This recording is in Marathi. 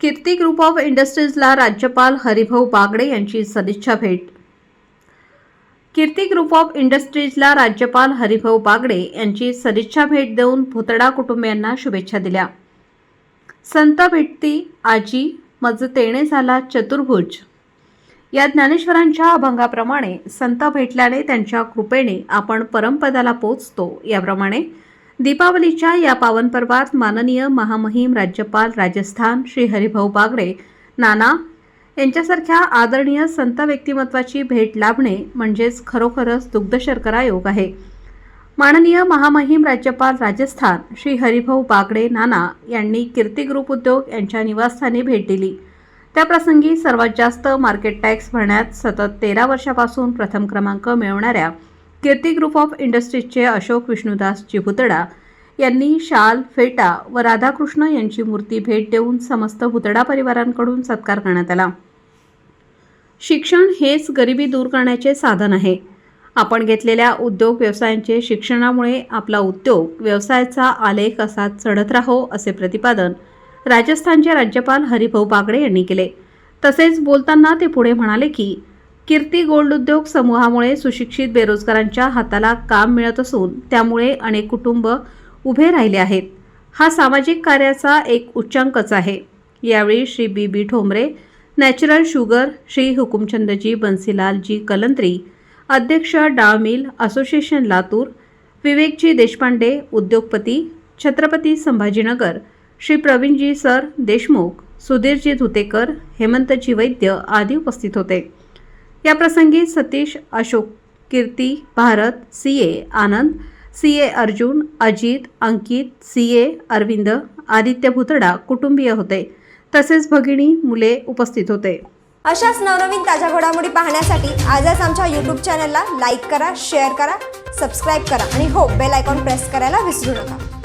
कीर्ती ग्रुप ऑफ इंडस्ट्रीजला राज्यपाल हरिभाऊ बागडे यांची सदिच्छा भेट. कीर्ती ग्रुप ऑफ इंडस्ट्रीजला राज्यपाल हरिभाऊ बागडे यांची सदिच्छा भेट देऊन भुतडा कुटुंबियांना शुभेच्छा दिल्या. संत भेटती आजी मज तेणे झाला चतुर्भुज. या ज्ञानेश्वरांच्या अभंगाप्रमाणे संत भेटल्याने त्यांच्या कृपेने आपण परमपदाला पोचतो. याप्रमाणे दीपावलीच्या या पावन पर्वात माननीय महामहिम राज्यपाल राजस्थान श्री हरिभाऊ बागडे नाना यांच्यासारख्या आदरणीय संत व्यक्तिमत्वाची भेट लाभणे म्हणजेच खरोखरच दुग्धशर्करा योग आहे. माननीय महामहिम राज्यपाल राजस्थान श्री हरिभाऊ बागडे नाना यांनी कीर्ती ग्रुप उद्योग यांच्या निवासस्थानी भेट दिली. त्याप्रसंगी सर्वात जास्त मार्केट टॅक्स भरण्यात सतत तेरा वर्षापासून प्रथम क्रमांक मिळवणाऱ्या कीर्ती ग्रुप ऑफ इंडस्ट्रीजचे अशोक विष्णुदास चिभुतडा यांनी शाल फेटा व राधाकृष्ण यांची मूर्ती भेट देऊन समस्त भुतडा परिवारांकडून सत्कार करण्यात आला. शिक्षण हेच गरिबी दूर करण्याचे साधन आहे. आपण घेतलेल्या उद्योग व्यवसायांचे शिक्षणामुळे आपला उद्योग व्यवसायाचा आलेख असा चढत राहो असे प्रतिपादन राजस्थानचे राज्यपाल हरिभाऊ बागडे यांनी केले. तसेच बोलताना ते पुढे म्हणाले की कीर्ती गोल्ड उद्योग समूहामुळे सुशिक्षित बेरोजगारांच्या हाताला काम मिळत असून त्यामुळे अनेक कुटुंब उभे राहिले आहेत. हा सामाजिक कार्याचा एक उच्चांकच आहे. यावेळी Shri B B Thombare natural sugar Shri Hukumchandji Bansilalji Kalantri अध्यक्ष डाळ मिल असोसिएशन लातूर विवेकजी देशपांडे उद्योगपती छत्रपती संभाजीनगर श्री प्रवीणजी सर देशमुख सुधीरजी धुतेकर हेमंतजी वैद्य आदी उपस्थित होते. या प्रसंगी Satish Ashok Kirti Bharat C A Anand C A Arjun Ajit Ankit C A Arvind Aditya Bhutada कुटुंबीय होते. तसेच भगिनी मुले उपस्थित होते. अशाच नवनवीन ताज्या घडामोडी पाहण्यासाठी आजच आमच्या यूट्यूब चॅनलला लाईक करा शेअर करा सबस्क्राईब करा आणि हो बेल आयकॉन प्रेस करायला विसरू नका.